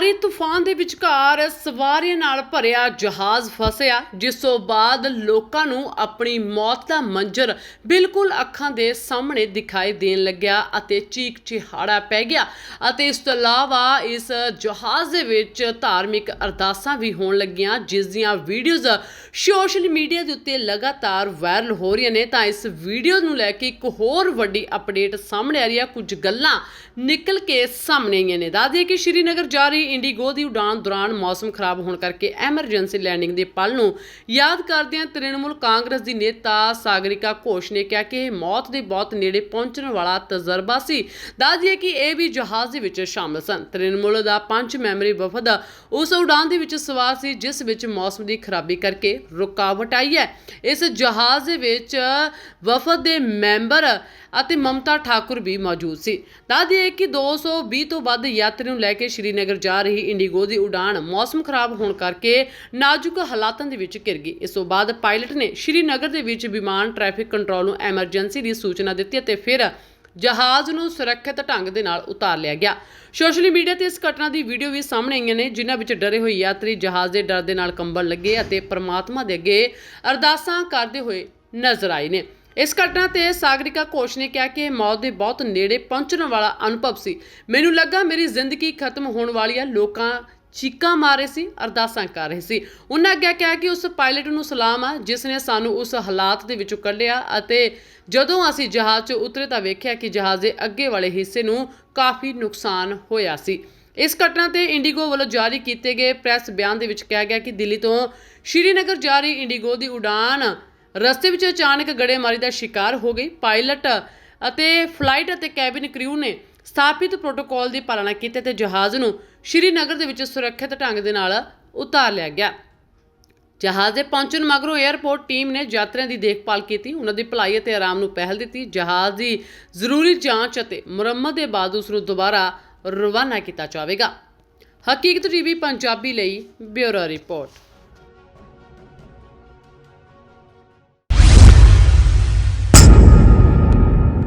ਭਾਰੀ ਤੂਫਾਨ ਦੇ ਵਿਚਕਾਰ ਸਵਾਰੀਆਂ ਨਾਲ ਭਰਿਆ ਜਹਾਜ਼ ਫਸਿਆ, ਜਿਸ ਤੋਂ ਬਾਅਦ ਲੋਕਾਂ ਨੂੰ ਆਪਣੀ ਮੌਤ ਦਾ ਮੰਜ਼ਰ ਬਿਲਕੁਲ ਅੱਖਾਂ ਦੇ ਸਾਹਮਣੇ ਦਿਖਾਈ ਦੇਣ ਲੱਗਿਆ ਅਤੇ ਚੀਕ ਚਿਹਾੜਾ ਪੈ ਗਿਆ ਅਤੇ ਇਸ ਤੋਂ ਇਲਾਵਾ ਇਸ ਜਹਾਜ਼ ਦੇ ਵਿੱਚ ਧਾਰਮਿਕ ਅਰਦਾਸਾਂ ਵੀ ਹੋਣ ਲੱਗੀਆਂ, ਜਿਸ ਦੀਆਂ ਵੀਡੀਓਜ਼ ਸੋਸ਼ਲ ਮੀਡੀਆ ਦੇ ਉੱਤੇ ਲਗਾਤਾਰ ਵਾਇਰਲ ਹੋ ਰਹੀਆਂ ਨੇ। ਤਾਂ ਇਸ ਵੀਡੀਓ ਨੂੰ ਲੈ ਕੇ ਇੱਕ ਹੋਰ ਵੱਡੀ ਅਪਡੇਟ ਸਾਹਮਣੇ ਆ ਰਹੀ ਹੈ ਕੁਝ ਗੱਲਾਂ ਨਿਕਲ ਕੇ ਸਾਹਮਣੇ ਆਈਆਂ ਨੇ। ਦੱਸਦੇ ਕਿ ਸ਼੍ਰੀਨਗਰ ਜਾ ਰਹੀ ਇੰਡੀਗੋ ਦੀ ਉਡਾਣ ਦੌਰਾਨ ਮੌਸਮ ਖਰਾਬ ਹੋਣ ਕਰਕੇ ਐਮਰਜੈਂਸੀ ਲੈਂਡਿੰਗ ਦੇ ਪਲ ਨੂੰ ਯਾਦ ਕਰਦਿਆਂ ਤ੍ਰਿਣਮੂਲ ਕਾਂਗਰਸ ਦੀ ਨੇਤਾ ਸਾਗਰਿਕਾ ਘੋਸ਼ ਨੇ ਕਿਹਾ ਕਿ ਇਹ ਮੌਤ ਦੇ ਬਹੁਤ ਨੇੜੇ ਪਹੁੰਚਣ ਵਾਲਾ ਤਜਰਬਾ ਸੀ। ਦੱਸਦੀਏ ਕਿ ਇਹ ਵੀ ਜਹਾਜ਼ ਦੇ ਵਿੱਚ ਸ਼ਾਮਲ ਸਨ। ਤ੍ਰਿਣਮੂਲ ਦਾ ਪੰਜ ਮੈਂਬਰੀ ਵਫਦ ਉਸ ਉਡਾਨ ਦੇ ਵਿੱਚ ਸਵਾਰ ਸੀ, ਜਿਸ ਵਿੱਚ ਮੌਸਮ ਦੀ ਖਰਾਬੀ ਕਰਕੇ ਰੁਕਾਵਟ ਆਈ ਹੈ। ਇਸ ਜਹਾਜ਼ ਦੇ ਵਿੱਚ ਵਫਦ ਦੇ ਮੈਂਬਰ ਅਤੇ ਮਮਤਾ ਠਾਕੁਰ ਵੀ ਮੌਜੂਦ ਸੀ। ਦੱਸ ਦਈਏ ਕਿ 220 ਤੋਂ ਵੱਧ ਯਾਤਰੀ ਨੂੰ ਲੈ ਕੇ ਸ਼੍ਰੀਨਗਰ ਜਾ ਰਹੀ ਇੰਡੀਗੋ ਦੀ ਉਡਾਣ ਮੌਸਮ ਖਰਾਬ ਹੋਣ ਕਰਕੇ ਨਾਜ਼ੁਕ ਹਾਲਾਤਾਂ ਦੇ ਵਿੱਚ ਘਿਰ ਗਈ। ਇਸ ਤੋਂ ਬਾਅਦ ਪਾਇਲਟ ਨੇ ਸ਼੍ਰੀਨਗਰ ਦੇ ਵਿੱਚ ਵਿਮਾਨ ਟ੍ਰੈਫਿਕ ਕੰਟਰੋਲ ਨੂੰ ਐਮਰਜੈਂਸੀ ਦੀ ਸੂਚਨਾ ਦਿੱਤੀ ਅਤੇ ਫਿਰ ਜਹਾਜ਼ ਨੂੰ ਸੁਰੱਖਿਅਤ ਢੰਗ ਦੇ ਨਾਲ ਉਤਾਰ ਲਿਆ ਗਿਆ। ਸੋਸ਼ਲ ਮੀਡੀਆ ਤੇ ਇਸ ਘਟਨਾ ਦੀ ਵੀਡੀਓ ਵੀ ਸਾਹਮਣੇ ਆਈਆਂ ਨੇ, ਜਿਨ੍ਹਾਂ ਵਿੱਚ ਡਰੇ ਹੋਏ ਯਾਤਰੀ ਜਹਾਜ਼ ਦੇ ਡਰ ਦੇ ਨਾਲ ਕੰਬਣ ਲੱਗੇ ਅਤੇ ਪਰਮਾਤਮਾ ਦੇ ਅੱਗੇ ਅਰਦਾਸਾਂ ਕਰਦੇ ਹੋਏ ਨਜ਼ਰ ਆਏ ਨੇ। ਇਸ ਘਟਨਾ ਤੇ ਸਾਗਰਿਕਾ ਘੋਸ਼ ਨੇ ਕਿਹਾ ਕਿ ਇਹ ਮੌਤ ਦੇ ਬਹੁਤ ਨੇੜੇ ਪਹੁੰਚਣ ਵਾਲਾ ਅਨੁਭਵ ਸੀ। ਮੈਨੂੰ ਲੱਗਾ ਮੇਰੀ ਜ਼ਿੰਦਗੀ ਖਤਮ ਹੋਣ ਵਾਲੀ ਹੈ ਲੋਕਾਂ ਚੀਕਾਂ ਮਾਰੇ ਸੀ, ਅਰਦਾਸਾਂ ਕਰ ਰਹੇ ਸੀ। ਉਹਨਾਂ ਅੱਗੇ ਕਿਹਾ ਕਿ ਉਸ ਪਾਇਲਟ ਨੂੰ ਸਲਾਮ ਆ, ਜਿਸ ਨੇ ਸਾਨੂੰ ਉਸ ਹਾਲਾਤ ਦੇ ਵਿੱਚੋਂ ਕੱਢਿਆ ਅਤੇ ਜਦੋਂ ਅਸੀਂ ਜਹਾਜ਼ 'ਚ ਉਤਰੇ ਤਾਂ ਵੇਖਿਆ ਕਿ ਜਹਾਜ਼ ਦੇ ਅੱਗੇ ਵਾਲੇ ਹਿੱਸੇ ਨੂੰ ਕਾਫੀ ਨੁਕਸਾਨ ਹੋਇਆ ਸੀ। ਇਸ ਘਟਨਾ ਤੇ ਇੰਡੀਗੋ ਵੱਲੋਂ ਜਾਰੀ ਕੀਤੇ ਗਏ ਪ੍ਰੈਸ ਬਿਆਨ ਦੇ ਵਿੱਚ ਕਿਹਾ ਗਿਆ ਕਿ ਦਿੱਲੀ ਤੋਂ ਸ਼੍ਰੀਨਗਰ ਜਾ ਰਹੀ ਇੰਡੀਗੋ ਦੀ ਉਡਾਨ ਰਸਤੇ ਵਿੱਚ ਅਚਾਨਕ ਗੜੇਮਾਰੀ ਦਾ ਸ਼ਿਕਾਰ ਹੋ ਗਈ। ਪਾਇਲਟ ਅਤੇ ਫਲਾਈਟ ਅਤੇ ਕੈਬਿਨ ਕ੍ਰਿਊ ਨੇ ਸਥਾਪਿਤ ਪ੍ਰੋਟੋਕਾਲ ਦੀ ਪਾਲਣਾ ਕੀਤੀ ਤੇ ਜਹਾਜ਼ ਨੂੰ ਸ਼੍ਰੀਨਗਰ ਦੇ ਵਿੱਚ ਸੁਰੱਖਿਅਤ ਢੰਗ ਦੇ ਨਾਲ ਉਤਾਰ ਲਿਆ ਗਿਆ। ਜਹਾਜ਼ ਦੇ ਪਹੁੰਚਣ ਮਗਰੋਂ 에ਅਰਪੋਰਟ ਟੀਮ ਨੇ ਯਾਤਰੀਆਂ ਦੀ ਦੇਖਭਾਲ ਕੀਤੀ, ਉਹਨਾਂ ਦੀ ਭਲਾਈ ਅਤੇ ਆਰਾਮ ਨੂੰ ਪਹਿਲ ਦਿੱਤੀ। ਜਹਾਜ਼ ਦੀ ਜ਼ਰੂਰੀ ਜਾਂਚ ਅਤੇ ਮੁਰੰਮਤ ਦੇ ਬਾਅਦ ਉਸ ਨੂੰ ਦੁਬਾਰਾ ਰਵਾਨਾ ਕੀਤਾ ਜਾਵੇਗਾ। ਹਕੀਕਤ ਟੀਵੀ, ਪੰਜਾਬੀ ਲਈ ਬਿਊਰੋ ਰਿਪੋਰਟ।